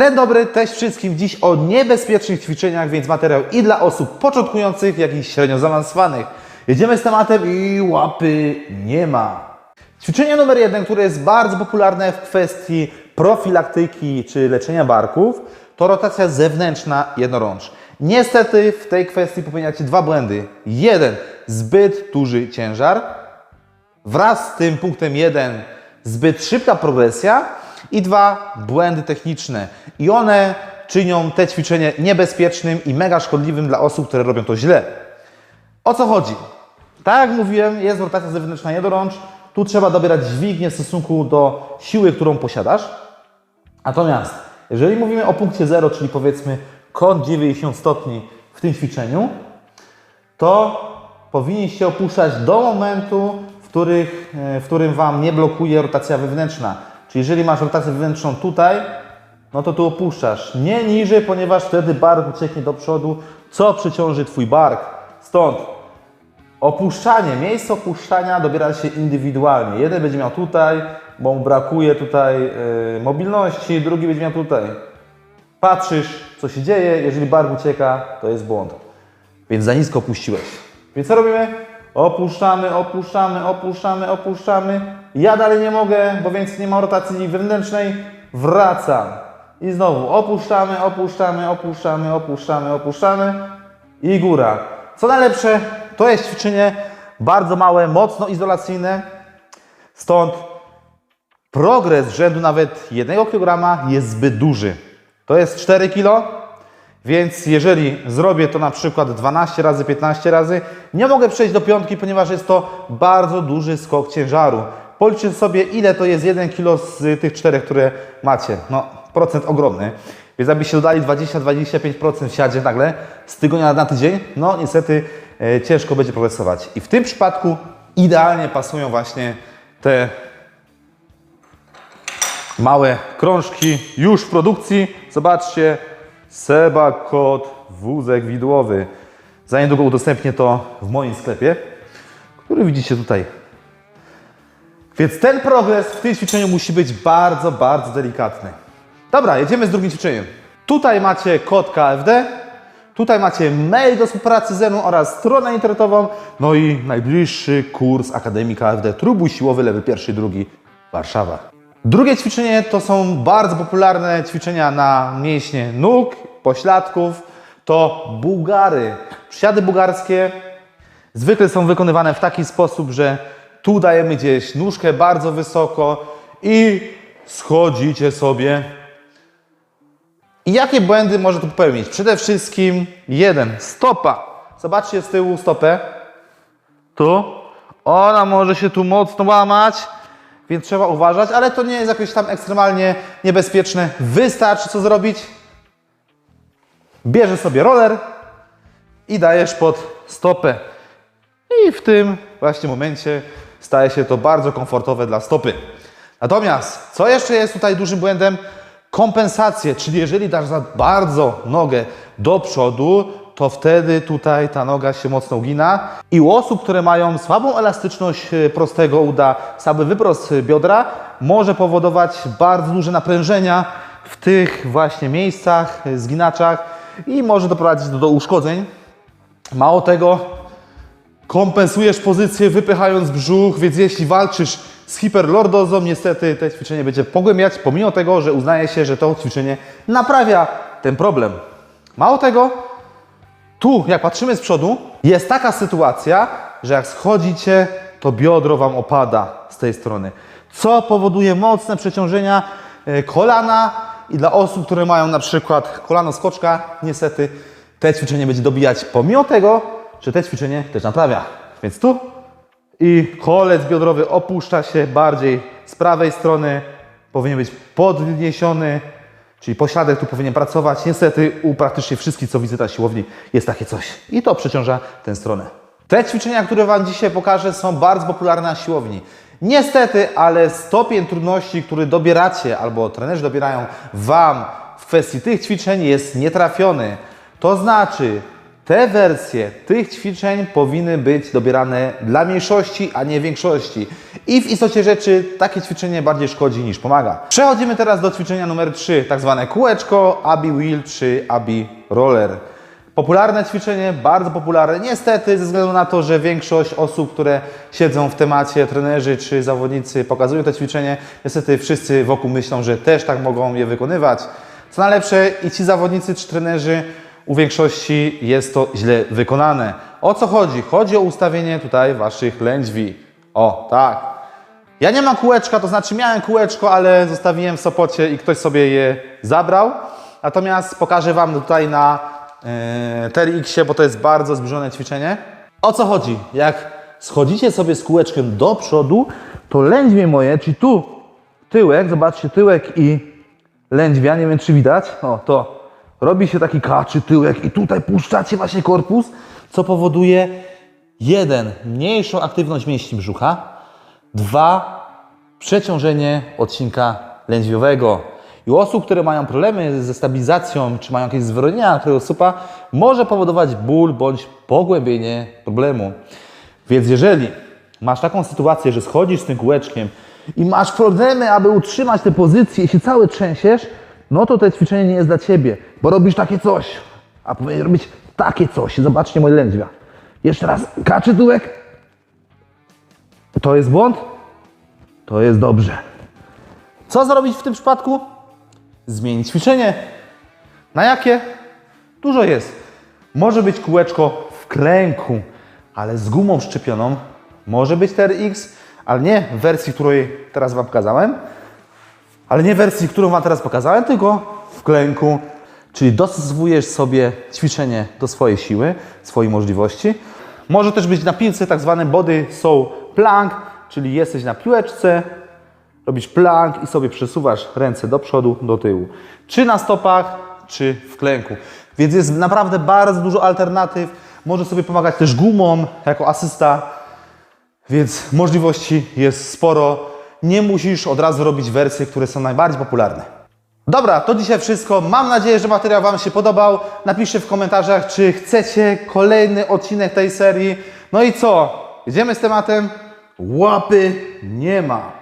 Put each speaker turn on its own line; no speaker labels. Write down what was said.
Trend dobry też wszystkim dziś o niebezpiecznych ćwiczeniach, więc materiał i dla osób początkujących, jak i średnio zaawansowanych. Jedziemy z tematem i łapy nie ma. Ćwiczenie numer jeden, które jest bardzo popularne w kwestii profilaktyki czy leczenia barków, to rotacja zewnętrzna jednorącz. Niestety w tej kwestii popełniacie dwa błędy. Jeden, zbyt duży ciężar, wraz z tym punktem jeden, zbyt szybka progresja i dwa, błędy techniczne. I one czynią te ćwiczenie niebezpiecznym i mega szkodliwym dla osób, które robią to źle. O co chodzi? Tak jak mówiłem, jest rotacja zewnętrzna jednorącz. Tu trzeba dobierać dźwignię w stosunku do siły, którą posiadasz. Natomiast jeżeli mówimy o punkcie 0, czyli powiedzmy kąt 90 stopni w tym ćwiczeniu, to powinniście opuszczać do momentu, w, których, e, w którym Wam nie blokuje rotacja wewnętrzna. Czyli jeżeli masz rotację wewnętrzną tutaj, no to tu opuszczasz. Nie niżej, ponieważ wtedy bark ucieknie do przodu, co przyciąży Twój bark. Stąd Opuszczanie, miejsce opuszczania dobiera się indywidualnie. Jeden będzie miał tutaj, bo mu brakuje tutaj yy, mobilności, drugi będzie miał tutaj. Patrzysz, co się dzieje, jeżeli bark ucieka, to jest błąd. Więc za nisko opuściłeś. Więc co robimy? Opuszczamy, opuszczamy, opuszczamy, opuszczamy. Ja dalej nie mogę, bo więc nie ma rotacji wewnętrznej. Wracam. I znowu opuszczamy, opuszczamy, opuszczamy, opuszczamy, opuszczamy i góra. Co najlepsze, to jest ćwiczenie bardzo małe, mocno izolacyjne. Stąd progres rzędu nawet 1 kg jest zbyt duży. To jest 4 kg, więc jeżeli zrobię to na przykład 12 razy, 15 razy, nie mogę przejść do piątki, ponieważ jest to bardzo duży skok ciężaru. Policzcie sobie, ile to jest 1 kg z tych czterech, które macie. No, procent ogromny. Więc abyście dodali 20-25% w siadzie nagle z tygodnia na tydzień, no niestety e, ciężko będzie progresować. I w tym przypadku idealnie pasują właśnie te małe krążki już w produkcji. Zobaczcie, Seba Kot wózek widłowy. Za niedługo udostępnię to w moim sklepie, który widzicie tutaj. Więc ten progres w tym ćwiczeniu musi być bardzo, bardzo delikatny. Dobra, jedziemy z drugim ćwiczeniem. Tutaj macie kod KFD, tutaj macie mail do współpracy ze mną oraz stronę internetową, no i najbliższy kurs Akademii KFD Trójbój Siłowy Lewy pierwszy drugi Warszawa. Drugie ćwiczenie to są bardzo popularne ćwiczenia na mięśnie nóg, pośladków. To bułgary. Przysiady bułgarskie zwykle są wykonywane w taki sposób, że tu dajemy gdzieś nóżkę bardzo wysoko i schodzicie sobie. I jakie błędy może tu popełnić? Przede wszystkim jeden, stopa. Zobaczcie z tyłu stopę. Tu. Ona może się tu mocno łamać, więc trzeba uważać, ale to nie jest jakieś tam ekstremalnie niebezpieczne. Wystarczy co zrobić? Bierzesz sobie roller i dajesz pod stopę. I w tym właśnie momencie staje się to bardzo komfortowe dla stopy. Natomiast, co jeszcze jest tutaj dużym błędem? Kompensacje, czyli jeżeli dasz za bardzo nogę do przodu, to wtedy tutaj ta noga się mocno ugina. I u osób, które mają słabą elastyczność e, prostego uda, słaby wyprost biodra, może powodować bardzo duże naprężenia w tych właśnie miejscach, e, zginaczach i może doprowadzić do, do uszkodzeń. Mało tego, kompensujesz pozycję wypychając brzuch, więc jeśli walczysz z hiperlordozą, niestety to ćwiczenie będzie pogłębiać, pomimo tego, że uznaje się, że to ćwiczenie naprawia ten problem. Mało tego, tu jak patrzymy z przodu, jest taka sytuacja, że jak schodzicie, to biodro Wam opada z tej strony, co powoduje mocne przeciążenia e, kolana i dla osób, które mają na przykład kolano skoczka, niestety te ćwiczenie będzie dobijać, pomimo tego, że te ćwiczenie też naprawia. Więc tu i kolec biodrowy opuszcza się bardziej z prawej strony, powinien być podniesiony, czyli pośladek tu powinien pracować. Niestety u praktycznie wszystkich, co widzę na siłowni, jest takie coś i to przeciąża tę stronę. Te ćwiczenia, które Wam dzisiaj pokażę, są bardzo popularne na siłowni. Niestety, ale stopień trudności, który dobieracie albo trenerzy dobierają Wam w kwestii tych ćwiczeń jest nietrafiony. To znaczy, te wersje tych ćwiczeń powinny być dobierane dla mniejszości, a nie większości. I w istocie rzeczy takie ćwiczenie bardziej szkodzi niż pomaga. Przechodzimy teraz do ćwiczenia numer 3, tak zwane kółeczko, abi wheel czy abi roller. Popularne ćwiczenie, bardzo popularne. Niestety, ze względu na to, że większość osób, które siedzą w temacie, trenerzy czy zawodnicy pokazują to ćwiczenie, niestety wszyscy wokół myślą, że też tak mogą je wykonywać. Co najlepsze, i ci zawodnicy czy trenerzy, u większości jest to źle wykonane. O co chodzi? Chodzi o ustawienie tutaj waszych lędźwi. O, tak. Ja nie mam kółeczka, to znaczy miałem kółeczko, ale zostawiłem w Sopocie i ktoś sobie je zabrał. Natomiast pokażę Wam tutaj na yy, TRX-ie, bo to jest bardzo zbliżone ćwiczenie. O co chodzi? Jak schodzicie sobie z kółeczkiem do przodu, to lędźwie moje, czyli tu tyłek, zobaczcie, tyłek i lędźwia, nie wiem czy widać, o to robi się taki kaczy tyłek i tutaj puszczacie właśnie korpus, co powoduje jeden, mniejszą aktywność mięśni brzucha, Dwa, przeciążenie odcinka lędźwiowego. I u osób, które mają problemy ze stabilizacją, czy mają jakieś zwolnienia kręgosłupa, może powodować ból bądź pogłębienie problemu. Więc jeżeli masz taką sytuację, że schodzisz z tym kółeczkiem i masz problemy, aby utrzymać tę pozycję i się cały trzęsiesz, no to to ćwiczenie nie jest dla Ciebie, bo robisz takie coś, a powinien robić takie coś. Zobaczcie moje lędźwia. Jeszcze raz, kaczy tyłek, to jest błąd? To jest dobrze. Co zrobić w tym przypadku? Zmienić ćwiczenie. Na jakie? Dużo jest. Może być kółeczko w klęku, ale z gumą szczepioną. Może być TRX, ale nie w wersji, której teraz Wam pokazałem. Ale nie wersji, którą Wam teraz pokazałem, tylko w klęku. Czyli dostosowujesz sobie ćwiczenie do swojej siły, swojej możliwości. Może też być na piłce tak zwany body soul plank, czyli jesteś na piłeczce, robisz plank i sobie przesuwasz ręce do przodu, do tyłu. Czy na stopach, czy w klęku. Więc jest naprawdę bardzo dużo alternatyw. Może sobie pomagać też gumą jako asysta, więc możliwości jest sporo. Nie musisz od razu robić wersje, które są najbardziej popularne. Dobra, to dzisiaj wszystko. Mam nadzieję, że materiał Wam się podobał. Napiszcie w komentarzach, czy chcecie kolejny odcinek tej serii. No i co? Jedziemy z tematem? Łapy nie ma.